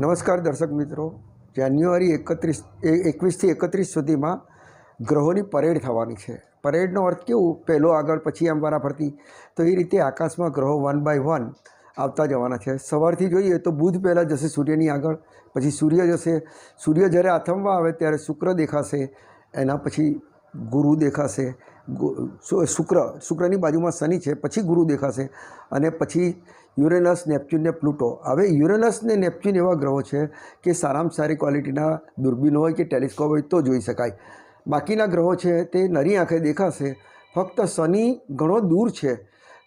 નમસ્કાર દર્શક મિત્રો. જાન્યુઆરી એકત્રીસ એકવીસથી એકત્રીસ સુધીમાં ગ્રહોની પરેડ થવાની છે. પરેડનો અર્થ કેવું? પહેલો આગળ પછી આમ વારાફરતી તો એ રીતે આકાશમાં ગ્રહો વન બાય વન આવતા જવાના છે. સવારથી જોઈએ તો બુધ પહેલાં જશે સૂર્યની આગળ, પછી સૂર્ય જશે. સૂર્ય જ્યારે આથમવા આવે ત્યારે શુક્ર દેખાશે, એના પછી ગુરુ દેખાશે. શુક્ર, શુક્રની બાજુમાં શનિ છે, પછી ગુરુ દેખાશે અને પછી યુરેનસ, નેપ્ચ્યુન ને પ્લુટો. હવે યુરેનસ ને નેપચ્યુન એવા ગ્રહો છે કે સારામાં સારી ક્વોલિટીના દૂરબીન હોય કે ટેલિસ્કોપ હોય તો જોઈ શકાય. બાકીના ગ્રહો છે તે નરી આંખે દેખાશે. ફક્ત શનિ ઘણો દૂર છે.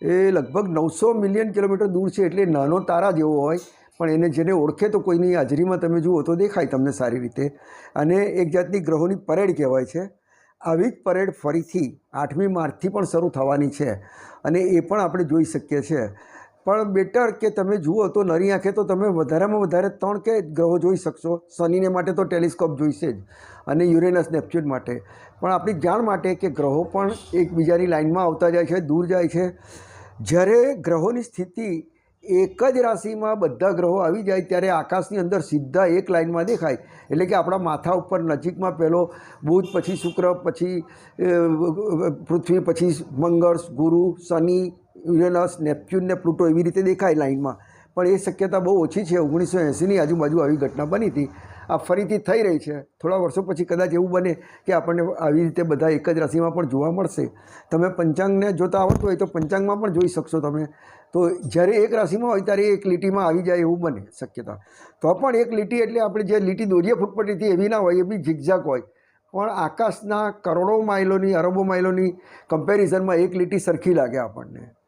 એ લગભગ નવસો મિલિયન કિલોમીટર દૂર છે એટલે નાનો તારા જેવો હોય, પણ એને જેને ઓળખે તો કોઈની હાજરીમાં તમે જુઓ તો દેખાય તમને સારી રીતે. અને એક જાતની ગ્રહોની પરેડ કહેવાય છે. આવી જ પરેડ ફરીથી આઠમી માર્ચથી પણ શરૂ થવાની છે અને એ પણ આપણે જોઈ શકીએ છીએ. પણ બેટર કે તમે જુઓ તો નરી આંખે તો તમે વધારેમાં વધારે ત્રણ કે ગ્રહો જોઈ શકશો. શનિને માટે તો ટેલિસ્કોપ જોઈશે જ અને યુરેનસ નેપચ્યુન માટે. પણ આપણી જાણ માટે કે ગ્રહો પણ એકબીજાની લાઇનમાં આવતા જાય છે, દૂર જાય છે. જ્યારે ગ્રહોની સ્થિતિ એક જ રાશિમાં બધા ગ્રહો આવી જાય ત્યારે આકાશની અંદર સીધા એક લાઇનમાં દેખાય. એટલે કે આપણા માથા ઉપર નજીકમાં પહેલો બુધ, પછી શુક્ર, પછી પૃથ્વી, પછી મંગળ, ગુરુ, શનિ, યુરેનસ, નેપ્ચ્યુન ને પ્લુટો એવી રીતે દેખાય લાઇનમાં. પણ એ શક્યતા બહુ ઓછી છે. ઓગણીસો એંસીની આજુબાજુ આવી ઘટના બની હતી. આ ફરીથી થઈ રહી છે. થોડા વર્ષો પછી કદાચ એવું બને કે આપણને આવી રીતે બધા એક જ રાશિમાં પણ જોવા મળશે. તમે પંચાંગને જોતા આવડતું હોય તો પંચાંગમાં પણ જોઈ શકશો તમે. તો જ્યારે એક રાશિમાં હોય ત્યારે એક લીટીમાં આવી જાય એવું બને શક્યતા. તો પણ એક લીટી એટલે આપણે જે લીટી દોરીએ ફૂટપટ્ટીથી એવી ના હોય, એ બી ઝીકઝાક હોય. પણ આકાશના કરોડો માઇલોની, અરબો માઇલોની કમ્પેરિઝનમાં એક લીટી સરખી લાગે આપણને.